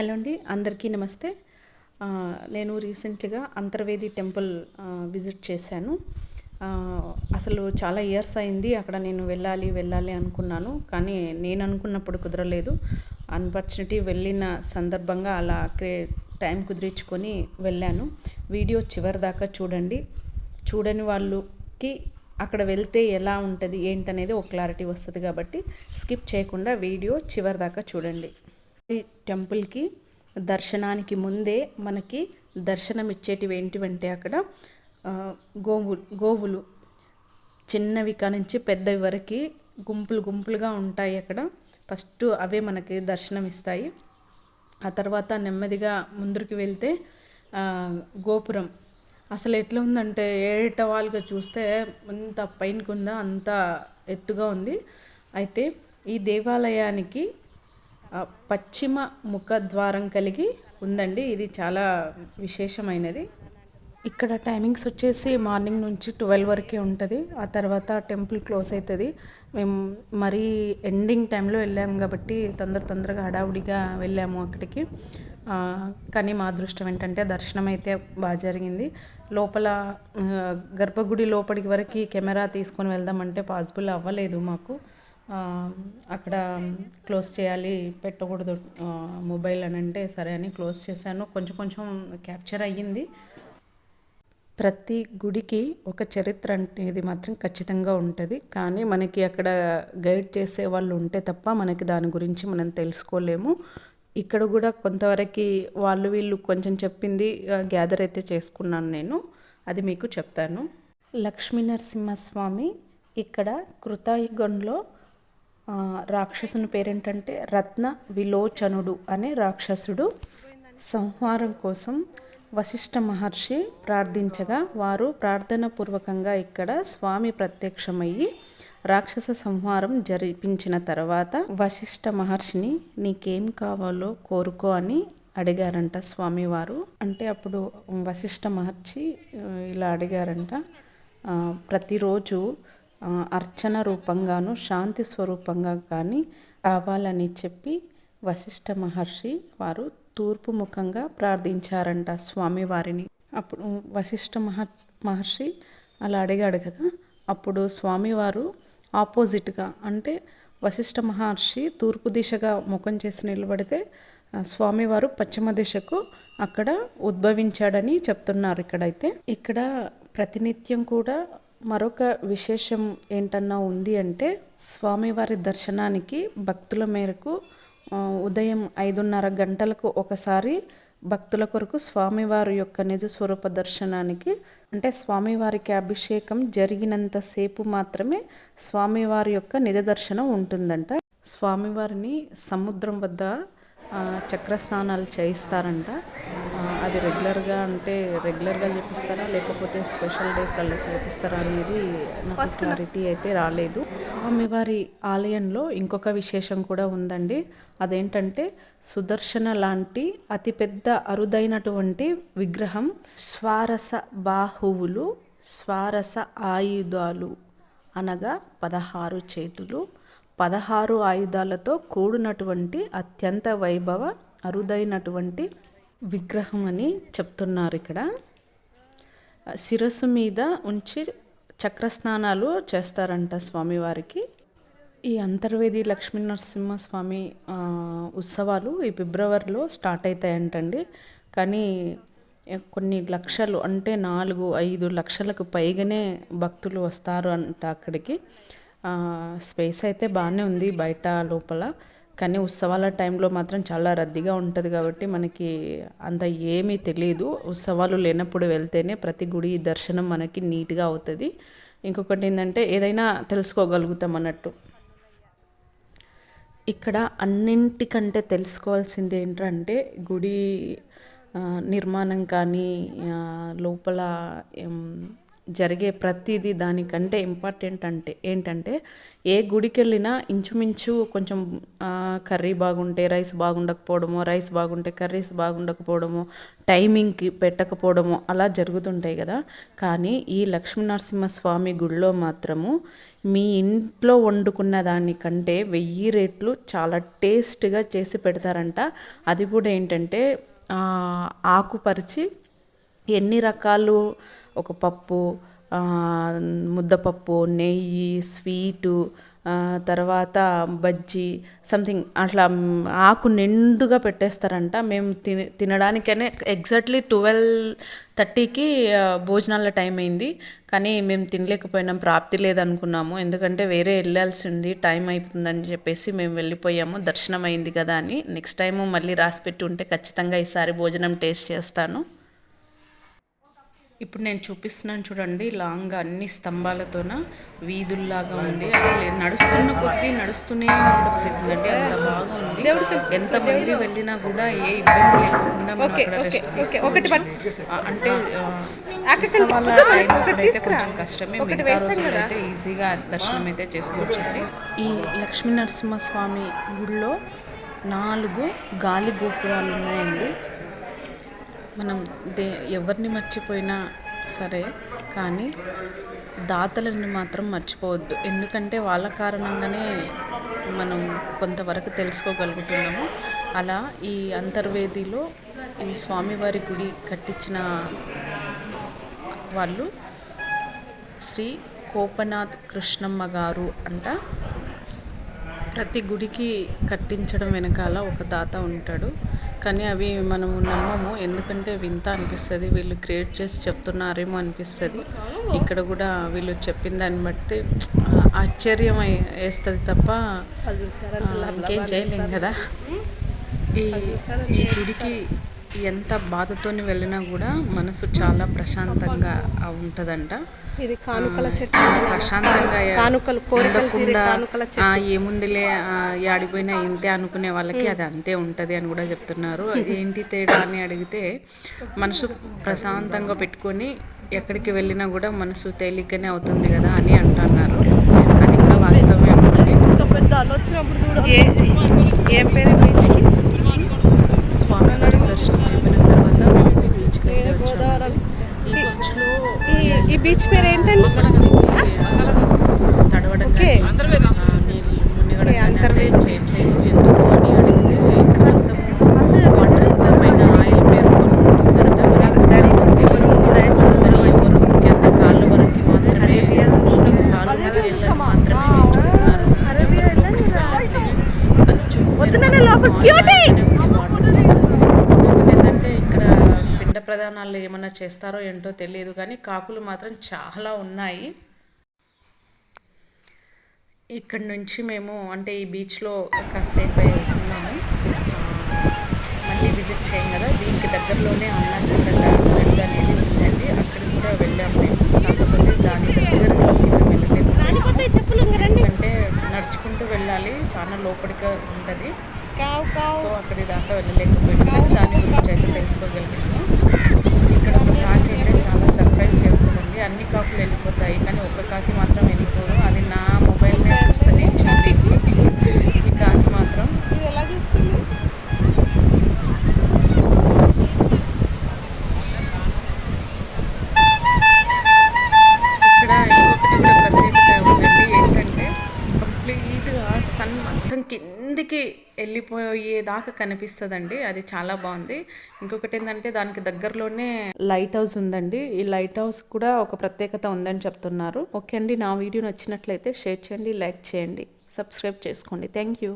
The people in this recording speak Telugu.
హలో అండి అందరికీ నమస్తే. నేను రీసెంట్గా అంతర్వేది టెంపుల్ విజిట్ చేశాను. అసలు చాలా ఇయర్స్ అయింది అక్కడ నేను వెళ్ళాలి వెళ్ళాలి అనుకున్నాను. కానీ నేను అనుకున్నప్పుడు కుదరలేదు. అన్ఫార్చునేట్లీ వెళ్ళిన సందర్భంగా అలా క్రే టైం కుదిరించుకొని వెళ్ళాను. వీడియో చివరి దాకా చూడండి. చూడని వాళ్ళకి అక్కడ వెళ్తే ఎలా ఉంటుంది ఏంటనేది ఒక క్లారిటీ వస్తుంది కాబట్టి స్కిప్ చేయకుండా వీడియో చివరి దాకా చూడండి. టెంపుల్కి దర్శనానికి ముందే మనకి దర్శనం ఇచ్చేటివి ఏంటివంటే అక్కడ గోవులు గోవులు. చిన్నవి కానించి పెద్దవి వరకు గుంపులు గుంపులుగా ఉంటాయి అక్కడ. ఫస్ట్ అవే మనకి దర్శనం ఇస్తాయి ఆ తర్వాత నెమ్మదిగా ముందుకు వెళ్తే గోపురం. అసలు ఎట్లా ఉందంటే ఏట వాళ్ళుగా చూస్తే అంత పైనకుందా అంత ఎత్తుగా ఉంది. అయితే ఈ దేవాలయానికి పశ్చిమ ముఖద్వారం కలిగి ఉందండి. ఇది చాలా విశేషమైనది. ఇక్కడ టైమింగ్స్ వచ్చేసి మార్నింగ్ నుంచి ట్వెల్వ్ వరకే ఉంటుంది. ఆ తర్వాత టెంపుల్ క్లోజ్ అవుతుంది మేము మరీ ఎండింగ్ టైంలో వెళ్ళాము కాబట్టి తొందర తొందరగా హడావుడిగా వెళ్ళాము అక్కడికి. కానీ మా అదృష్టం ఏంటంటే దర్శనం అయితే బాగా జరిగింది. లోపల గర్భగుడి లోపలికి వరకు కెమెరా తీసుకొని వెళ్దామంటే పాసిబుల్ అవ్వలేదు మాకు. అక్కడ క్లోజ్ చేయాలి పెట్టకూడదు మొబైల్ అని అంటే సరే అని క్లోజ్ చేశాను. కొంచెం కొంచెం క్యాప్చర్ అయ్యింది. ప్రతి గుడికి ఒక చరిత్ర అనేది మాత్రం ఖచ్చితంగా ఉంటుంది. కానీ మనకి అక్కడ గైడ్ చేసే వాళ్ళు ఉంటే తప్ప మనకి దాని గురించి మనం తెలుసుకోలేము. ఇక్కడ కూడా కొంతవరకు వాళ్ళు వీళ్ళు కొంచెం చెప్పింది గ్యాదర్ అయితే చేసుకున్నాను నేను. అది మీకు చెప్తాను. లక్ష్మీ నరసింహస్వామి ఇక్కడ కృతాయుగంలో రాక్షసుని పేరేంటంటే రత్న విలోచనుడు అనే రాక్షసుడు. సంహారం కోసం వశిష్ఠ మహర్షి ప్రార్థించగా వారు ప్రార్థన పూర్వకంగా ఇక్కడ స్వామి ప్రత్యక్షమయ్యి రాక్షస సంహారం జరిపించిన తర్వాత వశిష్ఠ మహర్షిని నీకేం కావాలో కోరుకో అని అడిగారంట స్వామివారు. అంటే అప్పుడు వశిష్ఠ మహర్షి ఇలా అడిగారంట ప్రతిరోజు అర్చన రూపంగాను శాంతి స్వరూపంగా కానీ కావాలని చెప్పి వశిష్ఠ మహర్షి వారు తూర్పు ముఖంగా ప్రార్థించారంట స్వామివారిని అప్పుడు వశిష్ఠ మహర్ మహర్షి అలా అడిగాడు కదా అప్పుడు స్వామివారు ఆపోజిట్గా అంటే వశిష్ఠ మహర్షి తూర్పు దిశగా ముఖం చేసి నిలబడితే స్వామివారు పశ్చిమ దిశకు అక్కడ ఉద్భవించాడని చెప్తున్నారు ఇక్కడైతే. ఇక్కడ ప్రతినిత్యం కూడా మరొక విశేషం ఏంటన్నా ఉంది అంటే స్వామివారి దర్శనానికి భక్తుల మేరకు ఉదయం ఐదున్నర గంటలకు ఒకసారి భక్తుల కొరకు స్వామివారి యొక్క నిజ స్వరూప దర్శనానికి అంటే స్వామివారికి అభిషేకం జరిగినంతసేపు మాత్రమే స్వామివారి యొక్క నిజ దర్శనం ఉంటుందంట. స్వామివారిని సముద్రం వద్ద చక్రస్నానాలు చక్ర స్నానాలు చేయిస్తారంట. అది రెగ్యులర్గా అంటే రెగ్యులర్గా చేపిస్తారా? లేకపోతే స్పెషల్ డేస్లలో చేపిస్తారా అనేది నాకు క్లారిటీ అయితే రాలేదు. స్వామివారి ఆలయంలో ఇంకొక విశేషం కూడా ఉందండి. అదేంటంటే సుదర్శన లాంటి అతిపెద్ద అరుదైనటువంటి విగ్రహం స్వారస బాహువులు స్వారస ఆయుధాలు అనగా పదహారు చేతులు. పదహారు ఆయుధాలతో కూడినటువంటి అత్యంత వైభవ అరుదైనటువంటి విగ్రహం అని చెప్తున్నారు ఇక్కడ. శిరస్సు మీద ఉంచి చక్రస్నానాలు చేస్తారంట స్వామివారికి. ఈ అంతర్వేది లక్ష్మీ నరసింహస్వామి ఉత్సవాలు ఈ ఫిబ్రవరిలో స్టార్ట్ అవుతాయంటండి కానీ కొన్ని లక్షలు అంటే నాలుగు ఐదు లక్షలకు పైగానే భక్తులు వస్తారు అంట అక్కడికి స్పేస్ అయితే బాగానే ఉంది బయట లోపల. కానీ ఉత్సవాల టైంలో మాత్రం చాలా రద్దీగా ఉంటుంది కాబట్టి మనకి అంత ఏమీ తెలియదు ఉత్సవాలు లేనప్పుడు వెళ్తేనే ప్రతి గుడి దర్శనం మనకి నీట్గా అవుతుంది. ఇంకొకటి ఏంటంటే ఏదైనా తెలుసుకోగలుగుతాం అన్నట్టు. ఇక్కడ అన్నింటికంటే తెలుసుకోవాల్సింది ఏంటంటే గుడి నిర్మాణం కానీ లోపల జరిగే ప్రతిదీ దానికంటే ఇంపార్టెంట్ అంటే ఏంటంటే ఏ గుడికి వెళ్ళినా ఇంచుమించు కొంచెం కర్రీ బాగుంటే రైస్ బాగుండకపోవడము రైస్ బాగుంటే కర్రీస్ బాగుండకపోవడము టైమింగ్కి పెట్టకపోవడము అలా జరుగుతుంటాయి కదా. కానీ ఈ లక్ష్మీనరసింహస్వామి గుడిలో మాత్రము మీ ఇంట్లో వండుకున్న దానికంటే వెయ్యి రేట్లు చాలా టేస్ట్గా చేసి పెడతారంట. అది కూడా ఏంటంటే ఆకుపరిచి ఎన్ని రకాలు ఒక పప్పు ముద్దపప్పు నెయ్యి స్వీటు తర్వాత బజ్జీ సంథింగ్ అట్లా ఆకు నిండుగా పెట్టేస్తారంట. మేము తిన తినడానికనే ఎగ్జాక్ట్లీ ట్వెల్వ్ థర్టీకి భోజనాల టైం అయింది. కానీ మేము తినలేకపోయినాం ప్రాప్తి లేదనుకున్నాము. ఎందుకంటే వేరే వెళ్ళాల్సి ఉంది టైం అయిపోతుందని చెప్పేసి మేము వెళ్ళిపోయాము. దర్శనం అయింది కదా అని. నెక్స్ట్ టైము మళ్ళీ రాసి పెట్టి ఉంటే ఖచ్చితంగా ఈసారి భోజనం టేస్ట్ చేస్తాను. ఇప్పుడు నేను చూపిస్తున్నాను చూడండి లాంగ్ అన్ని స్తంభాలతోన వీధుల్లాగా ఉంది. అసలు నడుస్తున్న కొద్దీ నడుస్తూనే ఉండబోతుందండి అంత బాగా ఉంది. ఎంత మంది వెళ్ళినా కూడా ఏ ఇబ్బంది లేకుండా అంటే కష్టమే. అయితే ఈజీగా దర్శనం అయితే చేసుకోవచ్చండి. ఈ లక్ష్మీ నరసింహస్వామి గుడిలో నాలుగు గాలి గోపురాలు ఉన్నాయండి. మనం దే ఎవరిని మర్చిపోయినా సరే కానీ దాతలను మాత్రం మర్చిపోవద్దు. ఎందుకంటే వాళ్ళ కారణంగానే మనం కొంతవరకు తెలుసుకోగలుగుతున్నాము. అలా ఈ అంతర్వేదిలో ఈ స్వామివారి గుడి కట్టించిన వాళ్ళు శ్రీ కోపనాథ్ కృష్ణమ్మ గారు అంట. ప్రతి గుడికి కట్టించడం వెనకాల ఒక దాత ఉంటాడు. కానీ అవి మనం నమ్మము. ఎందుకంటే వింత అనిపిస్తుంది. వీళ్ళు క్రియేట్ చేసి చెప్తున్నారేమో అనిపిస్తుంది. ఇక్కడ కూడా వీళ్ళు చెప్పిన దాన్ని బట్టి ఆశ్చర్యం వేస్తుంది తప్ప ఇంకేం చేయలేం కదా. ఈ ఈ గుడికి ఎంత బాధతోని వెళ్ళినా కూడా మనసు చాలా ప్రశాంతంగా ఉంటుందంట. ఇది కానుకల చెట్టు ప్రశాంతంగా కానుకలు ఆ, ఏముందిలే ఆ, యాడిపోయినా ఇంతే అనుకునే వాళ్ళకి అది అంతే ఉంటుంది అని కూడా చెప్తున్నారు. ఏంటి తేడా అని అడిగితే మనసు ప్రశాంతంగా పెట్టుకొని ఎక్కడికి వెళ్ళినా కూడా మనసు తేలికనే అవుతుంది కదా అని అంటున్నారు. అది కూడా వాస్తవమే అనుకోండి. ఏ ఏం పేరు బీచ్కి స్వామివారి దర్శనం అయిపోయిన తర్వాత మేము బీచ్కి అయితే వచ్చాము. ఈ బీచ్లో ఈ బీచ్ పేరు ఏంటండి తడవడం. కానీ, నీళ్ళు మునిగడం కానీ అంతర్వేది. చేయట్లేదు. ఎందుకు అని అడిగితే ఇక్కడ మొత్తం వాటర్ అంతా పైన ఆయిల్ పేరుకొని ఉంటుందంట. మరి మనకు తెలియదు. మరి ఎవరు ఇంకెంత కాళ్ళ వరకు మాత్రమే కాళ్ళు వరకు వెళ్ళని మాత్రమే నేర్చుకుంటున్నారు. ఎవరు లోపలికి వెళ్ళట్లేదు. కానీ చుట్టూ వద్దు నాన్న, లోపల క్యూటీ! ఇంకొకటి ఏంటంటే ఇక్కడ ప్రదానాలు ఏమన్నా చేస్తారో ఏంటో తెలియదు కానీ కాకులు మాత్రం చాలా ఉన్నాయి. ఇక్కడ నుంచి మేము అంటే ఈ బీచ్లో కాసేపు ఉన్నాము. మళ్ళీ విజిట్ చేయం కదా. దీనికి దగ్గరలోనే అరుణాచల్ గడ్డ అనేది ఉందండి. అక్కడికి కూడా వెళ్ళాము మేము. కాకపోతే దాని దగ్గరలోకి మేము వెళ్ళలేదు. ఎందుకంటే నడుచుకుంటూ వెళ్ళాలి. చాలా లోపలిగా ఉంటుంది. సో అక్కడి దాకా వెళ్ళలేకపోయాము కానీ దాని గురించి అయితే తెలుసుకోగలిగాము ఇక్కడ ఒక కాకి అయితే చాలా సర్ప్రైజ్ చేస్తుందండి అన్ని కాకులు వెళ్ళిపోతాయి కానీ ఒక కాకి మాత్రం వెళ్ళిపోదు. అది నా వెళ్ళిపోయేదాకా కనిపిస్తుందండి. అది చాలా బాగుంది. ఇంకొకటి ఏంటంటే దానికి దగ్గరలోనే లైట్ హౌస్ ఉందండి. ఈ లైట్ హౌస్ కూడా ఒక ప్రత్యేకత ఉందని చెప్తున్నారు. ఓకే అండి నా వీడియో నచ్చినట్లయితే షేర్ చేయండి లైక్ చేయండి సబ్స్క్రైబ్ చేసుకోండి. Thank you.